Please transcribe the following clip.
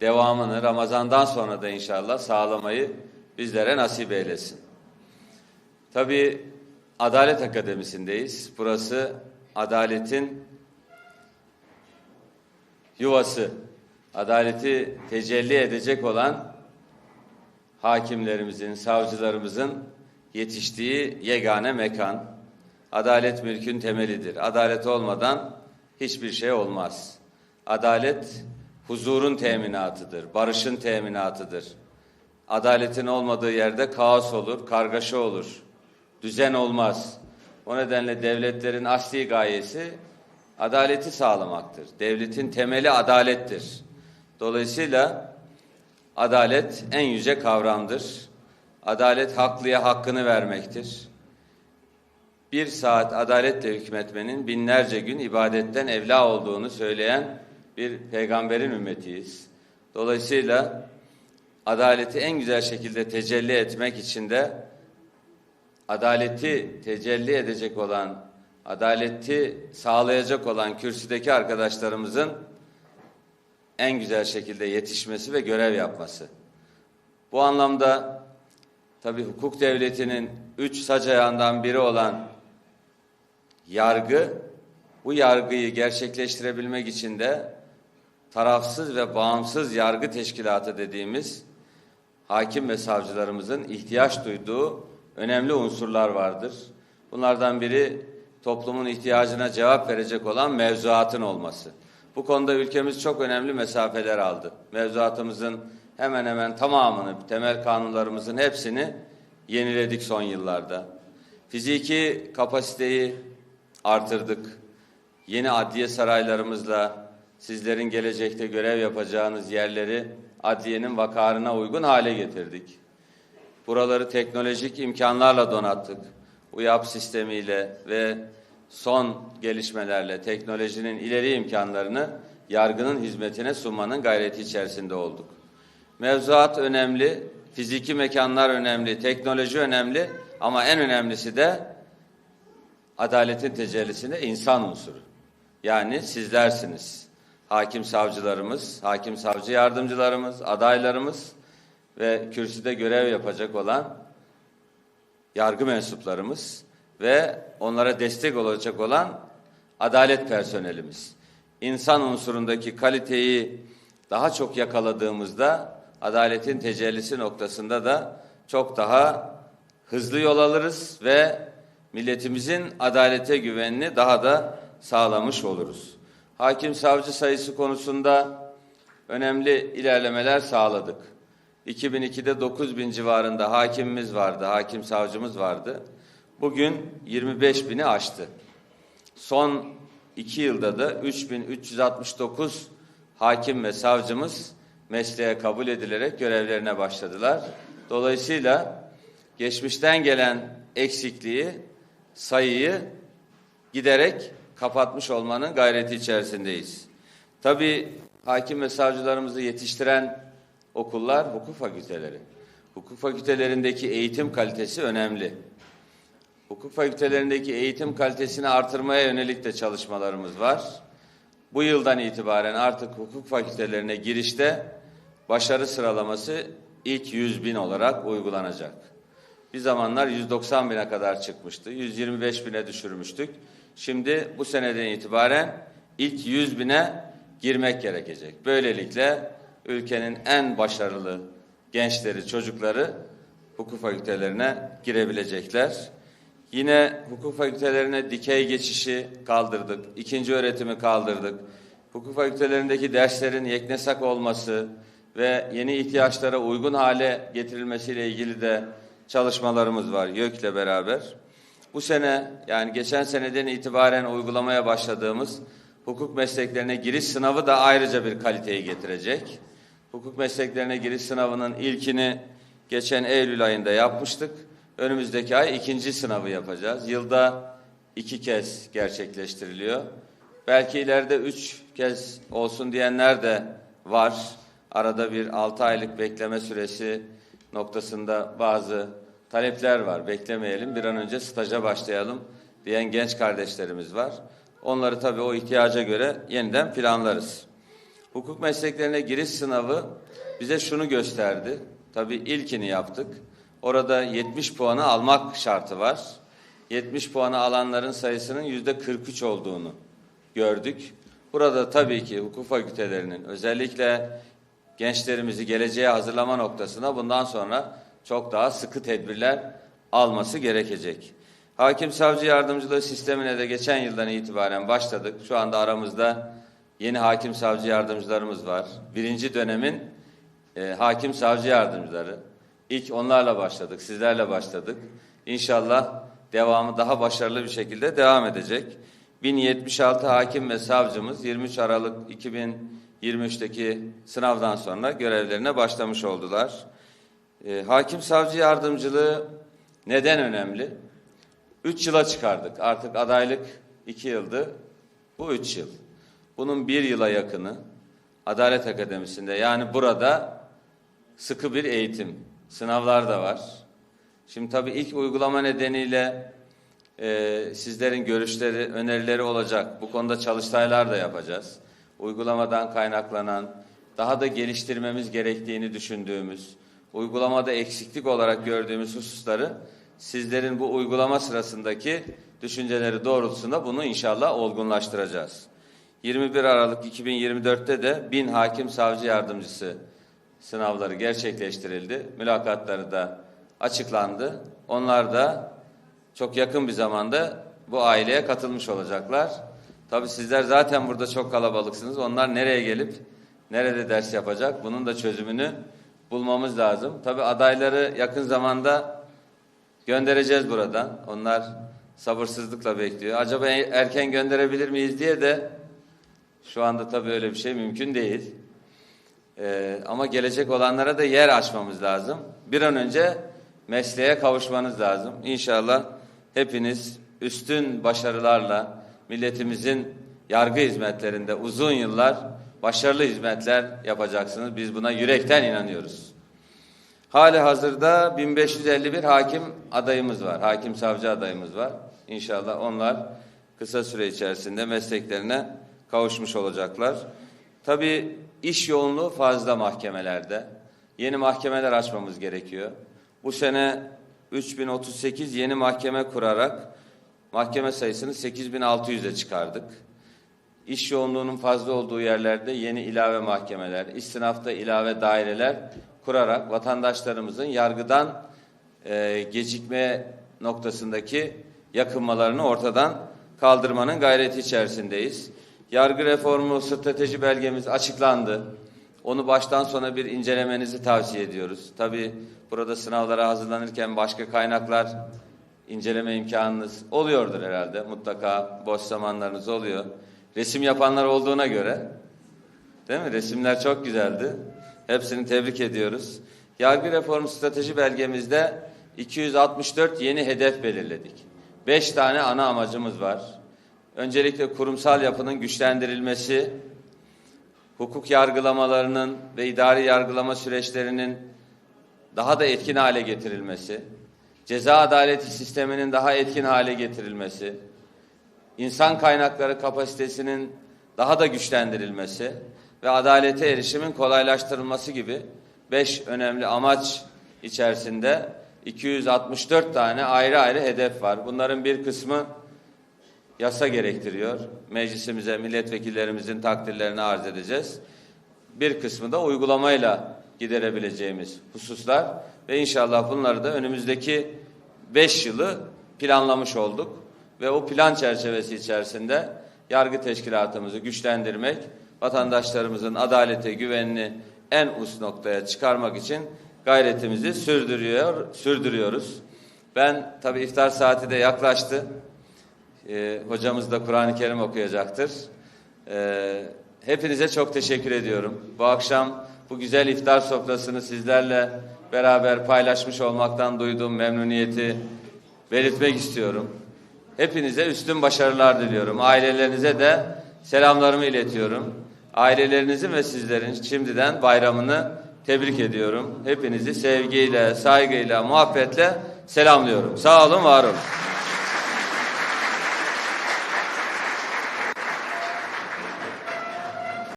devamını Ramazan'dan sonra da inşallah sağlamayı bizlere nasip eylesin. Tabii Adalet Akademisi'ndeyiz. Burası adaletin yuvası. Adaleti tecelli edecek olan hakimlerimizin, savcılarımızın yetiştiği yegane mekan. Adalet mülkün temelidir. Adalet olmadan hiçbir şey olmaz. Adalet huzurun teminatıdır, barışın teminatıdır. Adaletin olmadığı yerde kaos olur, kargaşa olur, düzen olmaz. O nedenle devletlerin asli gayesi adaleti sağlamaktır. Devletin temeli adalettir. Dolayısıyla adalet en yüce kavramdır. Adalet haklıya hakkını vermektir. Bir saat adaletle hükmetmenin binlerce gün ibadetten evla olduğunu söyleyen bir peygamberin ümmetiyiz. Dolayısıyla adaleti en güzel şekilde tecelli etmek için de adaleti tecelli edecek olan, adaleti sağlayacak olan kürsüdeki arkadaşlarımızın en güzel şekilde yetişmesi ve görev yapması. Bu anlamda tabi hukuk devletinin üç sac ayağından biri olan yargı, bu yargıyı gerçekleştirebilmek için de tarafsız ve bağımsız yargı teşkilatı dediğimiz hakim ve savcılarımızın ihtiyaç duyduğu önemli unsurlar vardır. Bunlardan biri toplumun ihtiyacına cevap verecek olan mevzuatın olması. Bu konuda ülkemiz çok önemli mesafeler aldı. Mevzuatımızın hemen hemen tamamını, temel kanunlarımızın hepsini yeniledik son yıllarda. Fiziki kapasiteyi artırdık. Yeni adliye saraylarımızla sizlerin gelecekte görev yapacağınız yerleri adliyenin vakarına uygun hale getirdik. Buraları teknolojik imkanlarla donattık. UYAP sistemiyle ve son gelişmelerle teknolojinin ileri imkanlarını yargının hizmetine sunmanın gayreti içerisinde olduk. Mevzuat önemli, fiziki mekanlar önemli, teknoloji önemli ama en önemlisi de adaletin tecellisinde insan unsuru. Yani sizlersiniz. Hakim savcılarımız, hakim savcı yardımcılarımız, adaylarımız ve kürsüde görev yapacak olan yargı mensuplarımız ve onlara destek olacak olan adalet personelimiz. İnsan unsurundaki kaliteyi daha çok yakaladığımızda adaletin tecellisi noktasında da çok daha hızlı yol alırız ve milletimizin adalete güvenini daha da sağlamış oluruz. Hakim savcı sayısı konusunda önemli ilerlemeler sağladık. 2002'de 9 bin civarında hakimimiz vardı, hakim savcımız vardı. Bugün 25 bini aştı. Son iki yılda da 3369 hakim ve savcımız mesleğe kabul edilerek görevlerine başladılar. Dolayısıyla geçmişten gelen eksikliği, sayıyı giderek kapatmış olmanın gayreti içerisindeyiz. Tabii hakim ve savcılarımızı yetiştiren okullar hukuk fakülteleri. Hukuk fakültelerindeki eğitim kalitesi önemli. Hukuk fakültelerindeki eğitim kalitesini artırmaya yönelik de çalışmalarımız var. Bu yıldan itibaren artık hukuk fakültelerine girişte başarı sıralaması ilk 100 bin olarak uygulanacak. Bir zamanlar 190 bine kadar çıkmıştı. 125 bine düşürmüştük. Şimdi bu seneden itibaren ilk 100 bine girmek gerekecek. Böylelikle ülkenin en başarılı gençleri, çocukları hukuk fakültelerine girebilecekler. Yine hukuk fakültelerine dikey geçişi kaldırdık. ikinci öğretimi kaldırdık. Hukuk fakültelerindeki derslerin yeknesak olması ve yeni ihtiyaçlara uygun hale getirilmesiyle ilgili de çalışmalarımız var YÖK'le beraber. Bu sene yani geçen seneden itibaren uygulamaya başladığımız hukuk mesleklerine giriş sınavı da ayrıca bir kaliteyi getirecek. Hukuk mesleklerine giriş sınavının ilkini geçen Eylül ayında yapmıştık. Önümüzdeki ay ikinci sınavı yapacağız. Yılda iki kez gerçekleştiriliyor. Belki ileride üç kez olsun diyenler de var. Arada bir altı aylık bekleme süresi noktasında bazı talepler var. Beklemeyelim bir an önce staja başlayalım diyen genç kardeşlerimiz var. Onları tabii o ihtiyaca göre yeniden planlarız. Hukuk mesleklerine giriş sınavı bize şunu gösterdi. Tabii ilkini yaptık. Orada 70 puanı almak şartı var. 70 puanı alanların sayısının yüzde 43 olduğunu gördük. Burada tabii ki hukuk fakültelerinin özellikle gençlerimizi geleceğe hazırlama noktasına bundan sonra çok daha sıkı tedbirler alması gerekecek. Hakim savcı yardımcılığı sistemine de geçen yıldan itibaren başladık. Şu anda aramızda yeni hakim savcı yardımcılarımız var. Birinci dönemin e, hakim savcı yardımcıları. İlk onlarla başladık, sizlerle başladık. İnşallah devamı daha başarılı bir şekilde devam edecek. 1076 hakim ve savcımız 23 Aralık 2023'teki sınavdan sonra görevlerine başlamış oldular. E, hakim savcı yardımcılığı neden önemli? Üç yıla çıkardık. Artık adaylık iki yıldı. Bu üç yıl. Bunun bir yıla yakını Adalet Akademisi'nde yani burada sıkı bir eğitim. Sınavlar da var. Şimdi tabii ilk uygulama nedeniyle e, sizlerin görüşleri, önerileri olacak. Bu konuda çalıştaylar da yapacağız. Uygulamadan kaynaklanan, daha da geliştirmemiz gerektiğini düşündüğümüz, uygulamada eksiklik olarak gördüğümüz hususları sizlerin bu uygulama sırasındaki düşünceleri doğrultusunda bunu inşallah olgunlaştıracağız. 21 Aralık 2024'te de bin hakim savcı yardımcısı sınavları gerçekleştirildi. Mülakatları da açıklandı. Onlar da çok yakın bir zamanda bu aileye katılmış olacaklar. Tabii sizler zaten burada çok kalabalıksınız. Onlar nereye gelip nerede ders yapacak? Bunun da çözümünü bulmamız lazım. Tabii adayları yakın zamanda göndereceğiz buradan. Onlar sabırsızlıkla bekliyor. Acaba erken gönderebilir miyiz diye de şu anda tabii öyle bir şey mümkün değil. Ee, ama gelecek olanlara da yer açmamız lazım. Bir an önce mesleğe kavuşmanız lazım. İnşallah hepiniz üstün başarılarla milletimizin yargı hizmetlerinde uzun yıllar başarılı hizmetler yapacaksınız. Biz buna yürekten inanıyoruz. Hali hazırda 1551 hakim adayımız var. Hakim savcı adayımız var. İnşallah onlar kısa süre içerisinde mesleklerine kavuşmuş olacaklar. Tabii iş yoğunluğu fazla mahkemelerde. Yeni mahkemeler açmamız gerekiyor. Bu sene 3038 yeni mahkeme kurarak mahkeme sayısını 8600'e çıkardık. İş yoğunluğunun fazla olduğu yerlerde yeni ilave mahkemeler, istinafta ilave daireler kurarak vatandaşlarımızın yargıdan e, gecikme noktasındaki yakınmalarını ortadan kaldırmanın gayreti içerisindeyiz. Yargı reformu strateji belgemiz açıklandı. Onu baştan sona bir incelemenizi tavsiye ediyoruz. Tabii burada sınavlara hazırlanırken başka kaynaklar inceleme imkanınız oluyordur herhalde. Mutlaka boş zamanlarınız oluyor. Resim yapanlar olduğuna göre değil mi? Resimler çok güzeldi. Hepsini tebrik ediyoruz. Yargı reformu strateji belgemizde 264 yeni hedef belirledik. 5 tane ana amacımız var. Öncelikle kurumsal yapının güçlendirilmesi, hukuk yargılamalarının ve idari yargılama süreçlerinin daha da etkin hale getirilmesi, ceza adaleti sisteminin daha etkin hale getirilmesi, insan kaynakları kapasitesinin daha da güçlendirilmesi ve adalete erişimin kolaylaştırılması gibi beş önemli amaç içerisinde 264 tane ayrı ayrı hedef var. Bunların bir kısmı yasa gerektiriyor. Meclisimize milletvekillerimizin takdirlerini arz edeceğiz. Bir kısmı da uygulamayla giderebileceğimiz hususlar ve inşallah bunları da önümüzdeki beş yılı planlamış olduk ve o plan çerçevesi içerisinde yargı teşkilatımızı güçlendirmek, vatandaşlarımızın adalete, güvenini en üst noktaya çıkarmak için gayretimizi sürdürüyor, sürdürüyoruz. Ben tabii iftar saati de yaklaştı. Ee, hocamız da Kur'an-ı Kerim okuyacaktır. Ee, hepinize çok teşekkür ediyorum. Bu akşam bu güzel iftar sofrasını sizlerle beraber paylaşmış olmaktan duyduğum memnuniyeti belirtmek istiyorum. Hepinize üstün başarılar diliyorum. Ailelerinize de selamlarımı iletiyorum. Ailelerinizin ve sizlerin şimdiden bayramını tebrik ediyorum. Hepinizi sevgiyle, saygıyla, muhabbetle selamlıyorum. Sağ olun, var olun.